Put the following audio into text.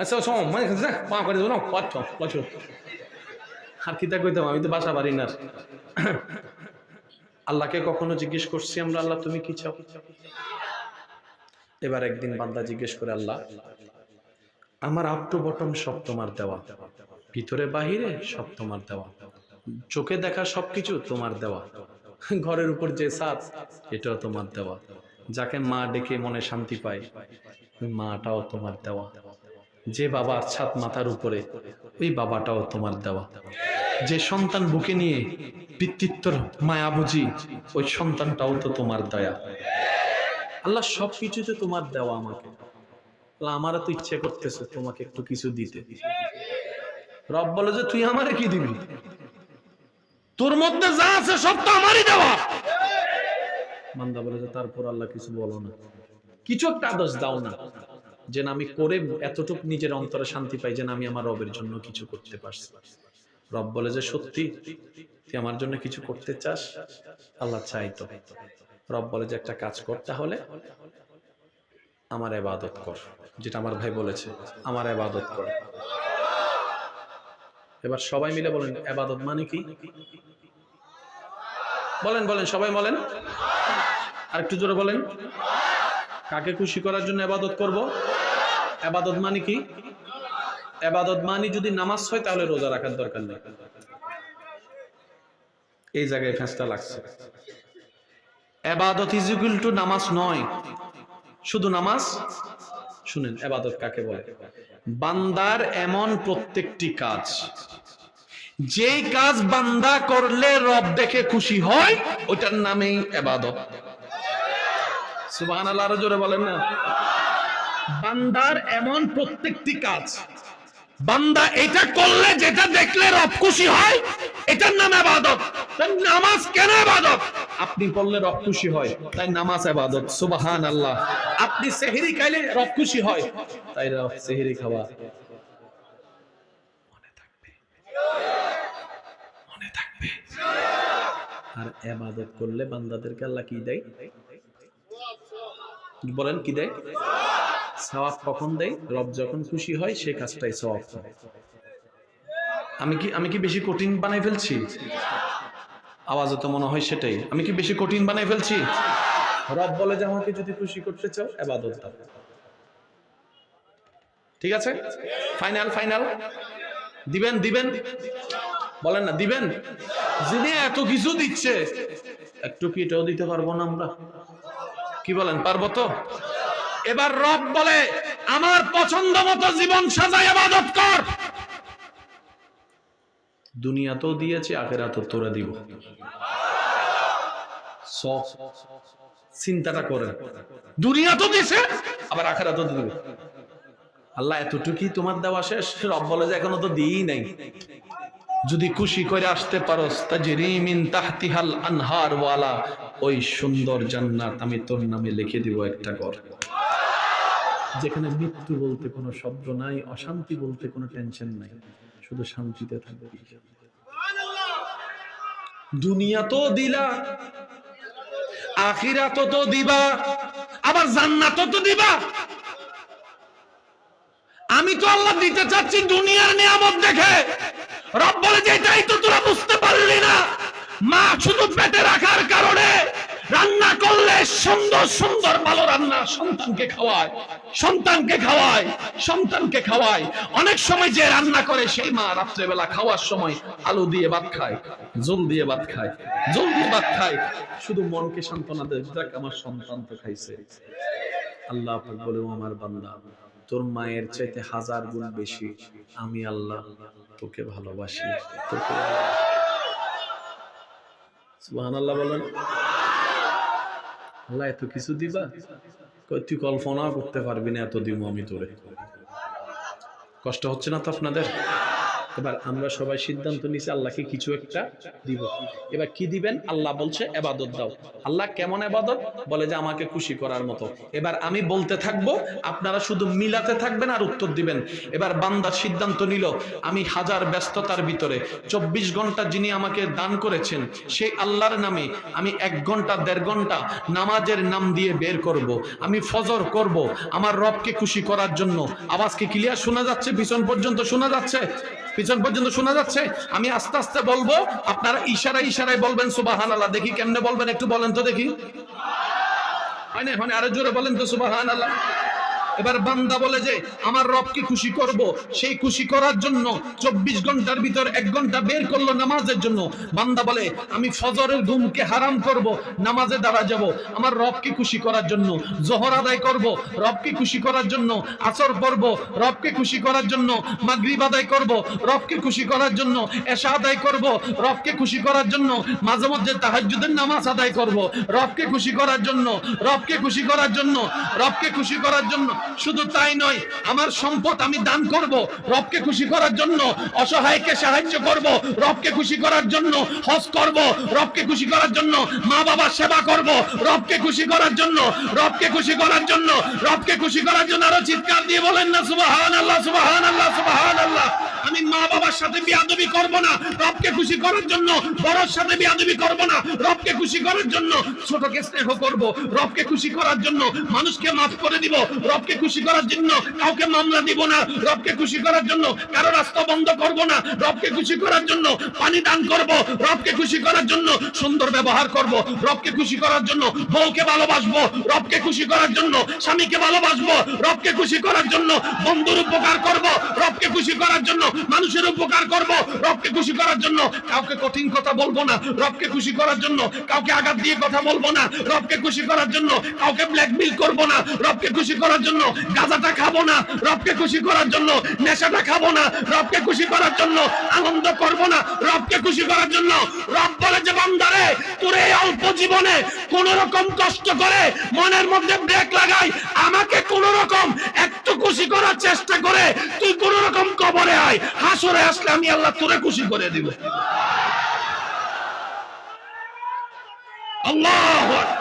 আচ্ছা শোন মানে পা করে দেবো না পাচ্ছ আর কিতা কইতাম, আমি তো বাসা বাড়ি না আল্লাহকে কখনো জিজ্ঞেস করছি আমরা, আল্লাহ, তুমি কি চাও? এবার একদিন বান্দা জিজ্ঞেস করে, আল্লাহ, আমার আপ টু বটম সব তোমার দেওয়া, ভিতরে বাহিরে সব তোমার দেওয়া, চোখে দেখা সবকিছু তোমার দেওয়া, ঘরের উপর যে সাপ এটাও তোমার দেওয়া, যাকে মা ডেকে মনে শান্তি পায়, মাটাও তোমার দেওয়া। যে বাবার ছাদ মাথার উপরে, ওই বাবাটাও তোমার দেওয়া। যে সন্তান বুকে নিয়ে পিতৃত্বর মায়া বুঝি, ওই সন্তানটাও তো তোমার দয়া। আল্লাহ সব কিছুতে তোমার দেওয়া আমাকে। আমারও তো ইচ্ছে করতেছে তোমাকে একটু কিছু দিতে। রব বলে যে, তুই আমারে কি দিবি? তোর মধ্যে যা আছে সব তো আমারই দেওয়া। মান্দা বলে যে, তারপর আল্লাহ কিছু বলো না। কিছু একটা আদর্শ দাও না। যে আমি করে এতটুকু নিজের অন্তরে শান্তি পাই যে আমি আমার রবের জন্য কিছু করতে পারছি। রব বলে যে, সত্যি, তুই আমার জন্য কিছু করতে চাস? আল্লাহ চাই তো। রব বলে যে, একটা কাজ কর তাহলে আমার এবাদত কর। যেটা আমার ভাই বলেছে, আমার এবাদত কর। এবার সবাই মিলে বলেন, এবাদত মানে কি? বলেন বলেন, সবাই বলেন। আর একটু জোরে বলেন। কাকে খুশি করার জন্য এবাদত করব? এবাদত মানে কি? এবাদত মানে যদি নামাজ হয়, তাহলে রোজা রাখার দরকার নেই। এই জায়গায় ফেঁসটা লাগছে। এবাদত ইজ ইকুয়াল টু নামাজ নয়। শুধু নামাজ? শুনেন, এবাদত কাকে বলে? বান্দার এমন প্রত্যেকটি কাজ। যেই কাজ বান্দা করলে রব দেখে খুশি হয় ওটার নামেই এবাদত। সুবহান আল্লাহ আরও জোরে বলেন না। বান্দার এমন প্রত্যেকটি কাজ। বান্দা এটা করলে, যেটা দেখলে রব খুশি হয়, এটার নাম আবাদত। তাই নামাজ কেন আবাদত? আপনি পড়লে রব খুশি হয়, তাই নামাজ আবাদত সুবহান আল্লাহ আপনি সেহেরি খাইলে রব খুশি হয়, তাই রব সেহরি খাওয়া। মনে থাকবে আর এবাদত করলে বান্দাদেরকে আল্লাহ কি দেয়? বলেন কি দেয়? সওয়াব কখন দেয়? রব যখন খুশি হয়, সে কাজটাই সওয়াব আমি কি আমি কি বেশি কঠিন বানাই ফেলছি? আওয়াজে তো মনে হয় সেটাই। আমি কি বেশি কঠিন বানাই ফেলছি? রব বলে যে আমাকে যদি খুশি করতে চাও, এবাদত দাও। ঠিক আছে? Final final. দিবেন দিবেন। বলেন না, দিবেন? যিনি এত কিছু দিচ্ছে, একটু কি এটাও দিতে পারব না আমরা। কি বলেন, পারব তো? এবার রব বলে, আমার পছন্দ মতো জীবন সাজায় আবাদত কর। দুনিয়াতেও দিয়েছে, আখেরাতেও তোরা দিব। চিন্তাটা করেন। দুনিয়া তো দিছে আবার আখেরাতেও দিবে। আল্লাহ, এতটুকুই তোমার দেওয়া শেষ? রব বলে যে এখনও তো দিই নাই। যদি খুশি করে আসতে পারো তাহতিহাল আনহার ওয়ালা। ওই সুন্দর জান্নাত আমি তোর নামে লিখে দিব একটা কর যেখানে মৃত্যু বলতে কোনো শব্দ নাই, অশান্তি বলতে কোনো টেনশন নাই, শুধু শান্তিতে থাকবে। দুনিয়া তো দিলা আখিরাত তো দিবা, আবার জান্নাত তো দিবা। আমি তো আল্লাহ দিতে চাচ্ছি দুনিয়ার নিয়ামত দেখে। রব বলে যে এটাই তো তোরা বুঝতে পারলি না। মা শুধু পেটে রাখার কারণে রান্না করলে সুন্দর সুন্দর, ভালো রান্না সন্তানকে খাওয়ায় সন্তানকে খাওয়ায় সন্তানকে খাওয়ায়। অনেক সময় যে রান্না করে, সেই মা রাত্রেবেলা খাওয়ার সময় আলু দিয়ে ভাত খায়, জল দিয়ে ভাত খায়, জল দিয়ে ভাত খায়। শুধু মনকে সান্ত্বনা দেয় আমার সন্তান তো খাইছে। আল্লাহ বলে, "ও আমার বান্দা তোর মায়ের চাইতে হাজার গুণ বেশি আমি আল্লাহ তোকে ভালোবাসি। তোকে সুবহানাল্লাহ বলেন। আল্লাহ, এত কিছু দিবা? তুই কল্পনা করতে পারবি না এত দিব আমি তোরে। কষ্ট হচ্ছে না তো আপনাদের? এবার আমরা সবাই সিদ্ধান্ত নিছি আল্লাহকে কিছু একটা দিব। এবার কি দিবেন? আল্লাহ বলছে, এবাদত দাও। আল্লাহ কেমন এবাদত? বলে যে, আমাকে খুশি করার মতো। এবার আমি বলতে থাকব, আপনারা শুধু মিলাতে থাকবেন আর উত্তর দিবেন। এবার বান্দার সিদ্ধান্ত নিল, আমি হাজার ব্যস্ততার ভিতরে, চব্বিশ ঘণ্টা যিনি আমাকে দান করেছেন, সেই আল্লাহর নামে আমি এক ঘণ্টা, দেড় ঘণ্টা নামাজের নাম দিয়ে বের করব। আমি ফজর করব আমার রবকে খুশি করার জন্য। আওয়াজকে ক্লিয়ার শোনা যাচ্ছে? পিছন পর্যন্ত শোনা যাচ্ছে? পিছন পর্যন্ত শোনা যাচ্ছে? আমি আস্তে আস্তে বলব, আপনারা ইশারা ইশারায় বলবেন সুবাহান আল্লাহ দেখি কেমনে বলবেন, একটু বলেন তো দেখি। হয় না আরও জোরে বলেন তো সুবাহান আল্লাহ এবার বান্দা বলে যে, আমার রবকে খুশি করব? সেই খুশি করার জন্য চব্বিশ ঘণ্টার ভিতর এক ঘণ্টা বের করল নামাজের জন্য। বান্দা বলে, আমি ফজরের ঘুমকে হারাম করব, নামাজে দাঁড়া যাব। আমার রবকে খুশি করার জন্য? জহর আদায় করব রবকে খুশি করার জন্য? আসর পড়ব রবকে খুশি করার জন্য? মাগরিব আদায় করব রবকে খুশি করার জন্য? এশা আদায় করব রবকে খুশি করার জন্য? মাঝে মধ্যে তাহাজ্জুদের নামাজ আদায় করব রবকে খুশি করার জন্য? রবকে খুশি করার জন্য? রবকে খুশি করার জন্য? শুধু তাই নয়, আমার সম্পদ আমি দান করব, রবকে খুশি করার জন্য, অসহায়কে সাহায্য করব, রবকে খুশি করার জন্য, হজ করব, রবকে খুশি করার জন্য মা বাবার সেবা করব, রবকে খুশি করার জন্য, রবকে খুশি করার জন্য, রবকে খুশি করার জন্য আরও চিৎকার দিয়ে বলেন না সুবাহান আল্লাহ সুবাহান আল্লাহ সুবাহান আল্লাহ আমি মা বাবার সাথে বিয়াদবি করব না রবকে খুশি করার জন্য বড়র সাথে বিয়াদবি করব না রবকে খুশি করার জন্য ছোটকে স্নেহ করব রবকে খুশি করার জন্য মানুষকে মাফ করে দিব রবকে খুশি করার জন্য কাউকে মামলা দিব না রবকে খুশি করার জন্য কারও রাস্তা বন্ধ করব না রবকে খুশি করার জন্য পানি দান করব রবকে খুশি করার জন্য সুন্দর ব্যবহার করব রবকে খুশি করার জন্য বউকে ভালোবাসবো রবকে খুশি করার জন্য স্বামীকে ভালোবাসবো রবকে খুশি করার জন্য বন্ধুর উপকার করব রবকে খুশি করার জন্য মানুষের উপকার করব। রবকে খুশি করার জন্য কাউকে কঠিন কথা বলব না। রবকে খুশি করার জন্য কাউকে আঘাত দিয়ে কথা বলব না। রবকে খুশি করার জন্য কাউকে ব্ল্যাকমেল করব না। রবকে খুশি করার জন্য গাঁজাটা খাব না। রবকে খুশি করার জন্য নেশাটা খাব না। রবকে খুশি করার জন্য আনন্দ করব না। রবকে খুশি করার জন্য রব বলে যে, বান্দারে, তোর এই অল্প জীবনে কোন রকম কষ্ট করে মনের মধ্যে ব্রেক লাগাই। আমাকে কোন রকম একটু খুশি করার চেষ্টা করে। তুই কোন রকম কবরে আয়। হাসরে আসলে আমি আল্লাহ তোরে খুশি করে দিব। আল্লাহ